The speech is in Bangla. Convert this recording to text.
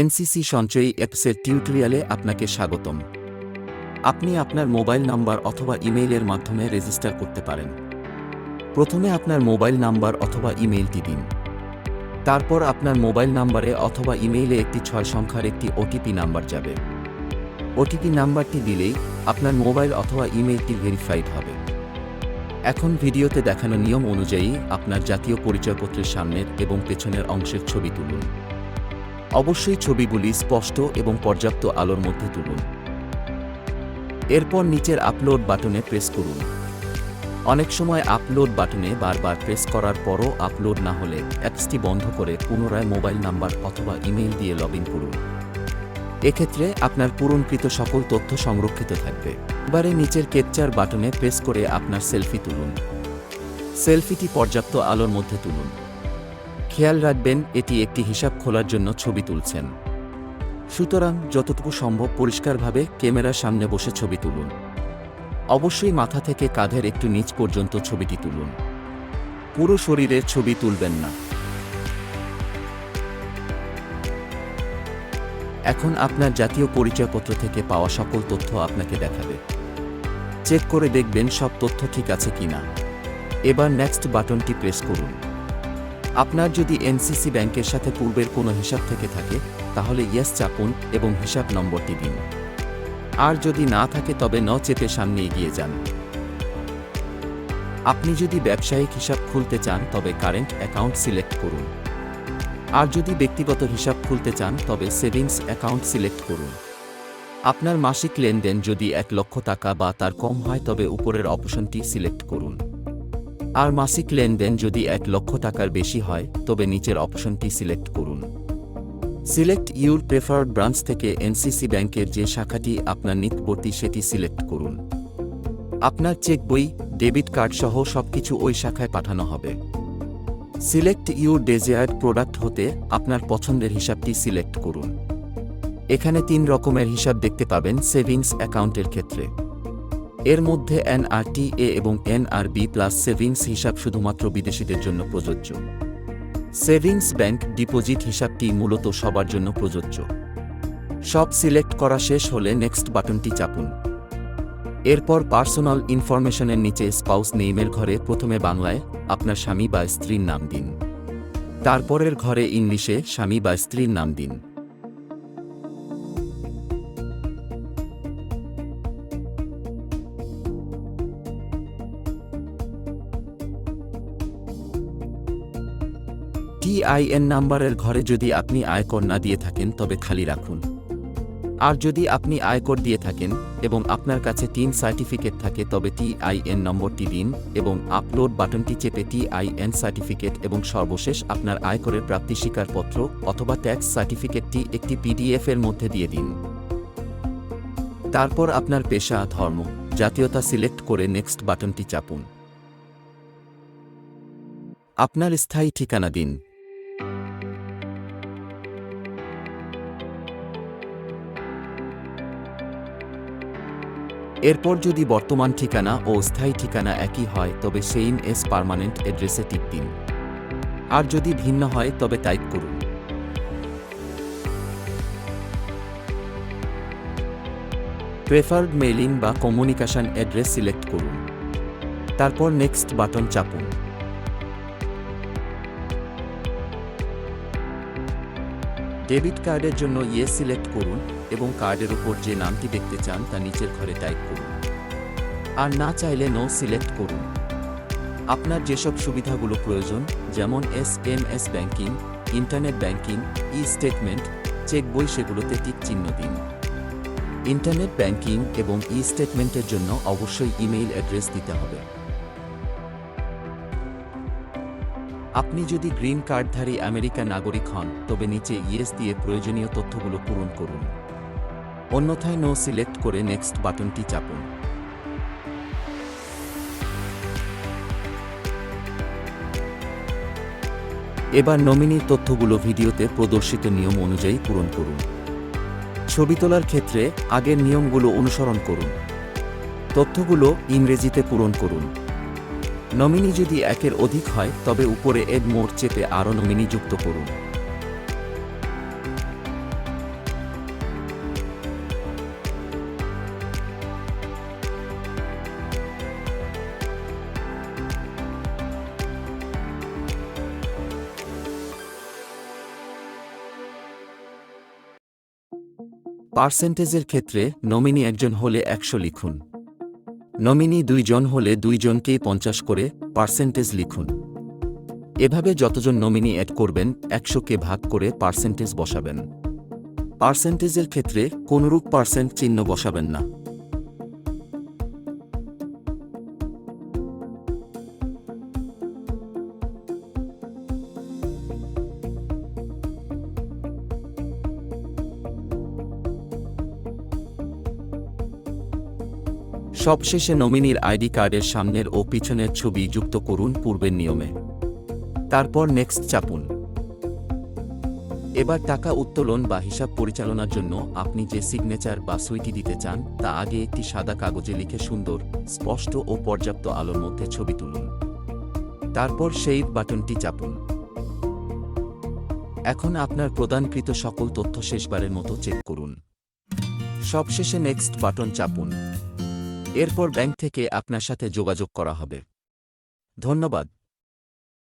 এনসিসি সঞ্চয়ী অ্যাপসের টিউটোরিয়ালে আপনাকে স্বাগতম। আপনি আপনার মোবাইল নাম্বার অথবা ইমেইলের মাধ্যমে রেজিস্টার করতে পারেন। প্রথমে আপনার মোবাইল নাম্বার অথবা ইমেইলটি দিন। তারপর আপনার মোবাইল নাম্বারে অথবা ইমেইলে একটি ছয় সংখ্যার একটি ওটিপি নাম্বার যাবে। ওটিপি নাম্বারটি দিলেই আপনার মোবাইল অথবা ইমেইলটি ভেরিফাইড হবে। এখন ভিডিওতে দেখানো নিয়ম অনুযায়ী আপনার জাতীয় পরিচয়পত্রের সামনের এবং পেছনের অংশের ছবি তুলুন। অবশ্যই ছবিগুলি স্পষ্ট এবং পর্যাপ্ত আলোর মধ্যে তুলুন। এরপর নিচের আপলোড বাটনে প্রেস করুন। অনেক সময় আপলোড বাটনে বারবার প্রেস করার পরও আপলোড না হলে অ্যাপসটি বন্ধ করে পুনরায় মোবাইল নাম্বার অথবা ইমেইল দিয়ে লগ ইন করুন। এক্ষেত্রে আপনার পূরণকৃত সকল তথ্য সংরক্ষিত থাকবে। এবারে নিচের ক্যাপচার বাটনে প্রেস করে আপনার সেলফি তুলুন। সেলফিটি পর্যাপ্ত আলোর মধ্যে তুলুন। খেয়াল রাখবেন, এটি একটি হিসাব খোলার জন্য ছবি তুলছেন। সুতরাং যতটুকু সম্ভব পরিষ্কারভাবে ক্যামেরার সামনে বসে ছবি তুলুন। অবশ্যই মাথা থেকে কাঁধের একটু নিচ পর্যন্ত ছবিটি তুলুন। পুরো শরীরের ছবি তুলবেন না। এখন আপনার জাতীয় পরিচয়পত্র থেকে পাওয়া সকল তথ্য আপনাকে দেখাবে। চেক করে দেখবেন সব তথ্য ঠিক আছে কিনা। এবার নেক্সট বাটনটি প্রেস করুন। আপনার যদি এনসিসি ব্যাংকের সাথে পূর্বের কোনো হিসাব থেকে থাকে, তাহলে ইয়েস চাপুন এবং হিসাব নম্বরটি দিন। আর যদি না থাকে, তবে ন চেপে সামনে এগিয়ে যান। আপনি যদি ব্যবসায়িক হিসাব খুলতে চান, তবে কারেন্ট অ্যাকাউন্ট সিলেক্ট করুন। আর যদি ব্যক্তিগত হিসাব খুলতে চান, তবে সেভিংস অ্যাকাউন্ট সিলেক্ট করুন। আপনার মাসিক লেনদেন যদি এক লক্ষ টাকা বা তার কম হয়, তবে উপরের অপশনটি সিলেক্ট করুন। আর মাসিক লেনদেন যদি এক লক্ষ টাকার বেশি হয়, তবে নিচের অপশনটি সিলেক্ট করুন। সিলেক্ট ইউর প্রেফার্ড ব্রাঞ্চ থেকে এনসিসি ব্যাংকের যে শাখাটি আপনার নিকটবর্তী সেটি সিলেক্ট করুন। আপনার চেক বই, ডেবিট কার্ড সহ সবকিছু ওই শাখায় পাঠানো হবে। সিলেক্ট ইউর ডেজায়ার্ড প্রোডাক্ট হতে আপনার পছন্দের হিসাবটি সিলেক্ট করুন। এখানে তিন রকমের হিসাব দেখতে পাবেন সেভিংস অ্যাকাউন্টের ক্ষেত্রে। এর মধ্যে এনআরটিএ এবং এনআরবি প্লাস সেভিংস হিসাব শুধুমাত্র বিদেশিদের জন্য প্রযোজ্য। সেভিংস ব্যাংক ডিপোজিট হিসাবটি মূলত সবার জন্য প্রযোজ্য। সব সিলেক্ট করা শেষ হলে নেক্সট বাটনটি চাপুন। এরপর পার্সোনাল ইনফরমেশনের নিচে স্পাউস নেইমের ঘরে প্রথমে বাংলায় আপনার স্বামী বা স্ত্রীর নাম দিন। তারপরের ঘরে ইংলিশে স্বামী বা স্ত্রীর নাম দিন। টিআইএন নাম্বারের ঘরে যদি আপনি আয়কর না দিয়ে থাকেন, তবে খালি রাখুন। আর যদি আপনি আয়কর দিয়ে থাকেন এবং আপনার কাছে তিন সার্টিফিকেট থাকে, তবে টিআইএন নম্বরটি দিন এবং আপলোড বাটনটি চেপে টিআইএন সার্টিফিকেট এবং সর্বশেষ আপনার আয়করের প্রাপ্তি স্বীকারপত্র অথবা ট্যাক্স সার্টিফিকেটটি একটি পিডিএফ এর মধ্যে দিয়ে দিন। তারপর আপনার পেশা, ধর্ম, জাতীয়তা সিলেক্ট করে নেক্সট বাটনটি চাপুন। আপনার স্থায়ী ঠিকানা দিন। এরপর যদি বর্তমান ঠিকানা ও স্থায়ী ঠিকানা একই হয়, তবে সেইম এস পারমানেন্ট অ্যাড্রেসে টিক দিন। আর যদি ভিন্ন হয়, তবে টাইপ করুন। প্রেফার্ড মেইলিং বা কমিউনিকেশন অ্যাড্রেস সিলেক্ট করুন। তারপর নেক্সট বাটন চাপুন। ডেবিট কার্ডের জন্য ইয়ে সিলেক্ট করুন এবং কার্ডের উপর যে নামটি দেখতে চান তা নিচের ঘরে টাইপ করুন। আর না চাইলে নো সিলেক্ট করুন। আপনার যেসব সুবিধাগুলো প্রয়োজন, যেমন S M S banking, internet banking e statement cheque বই সেগুলোতে টিক চিহ্ন দিন। ইন্টারনেট ব্যাংকিং এবং ই স্টেটমেন্টের জন্য অবশ্যই ইমেইল অ্যাড্রেস দিতে হবে। আপনি যদি গ্রিন কার্ডধারী আমেরিকান নাগরিক হন, তবে নিচে ইয়েস দিয়ে প্রয়োজনীয় তথ্যগুলো পূরণ করুন। অন্যথায় নো সিলেক্ট করে নেক্সট বাটনটি চাপুন। এবার নমিনির তথ্যগুলো ভিডিওতে প্রদর্শিত নিয়ম অনুযায়ী পূরণ করুন। ছবি তোলার ক্ষেত্রে আগের নিয়মগুলো অনুসরণ করুন। তথ্যগুলো ইংরেজিতে পূরণ করুন। নমিনি যদি একের অধিক হয়, তবে উপরে এর মোড় চেপে আরও নমিনি যুক্ত করুন। পার্সেন্টেজের ক্ষেত্রে নমিনি একজন হলে একশো লিখুন। নমিনি দুইজন হলে দুইজনকে পঞ্চাশ করে পার্সেন্টেজ লিখুন। এভাবে যতজন নমিনি অ্যাড করবেন, একশোকে ভাগ করে পার্সেন্টেজ বসাবেন। পার্সেন্টেজের ক্ষেত্রে কোনরূপ পার্সেন্ট চিহ্ন বসাবেন না। সবশেষে নমিনির আইডি কার্ডের সামনের ও পিছনের ছবি যুক্ত করুন পূর্বের নিয়মে। তারপর নেক্সট চাপুন। এবার টাকা উত্তোলন বা হিসাব পরিচালনার জন্য আপনি যে সিগনেচার বা সুইটি দিতে চান, তা আগে একটি সাদা কাগজে লিখে সুন্দর, স্পষ্ট ও পর্যাপ্ত আলোর মধ্যে ছবি তুলুন। তারপর সেই বাটনটি চাপুন। এখন আপনার প্রদানকৃত সকল তথ্য শেষবারের মতো চেক করুন। সবশেষে নেক্সট বাটন চাপুন। এরপর ব্যাংক থেকে আপনার সাথে যোগাযোগ করা হবে। ধন্যবাদ।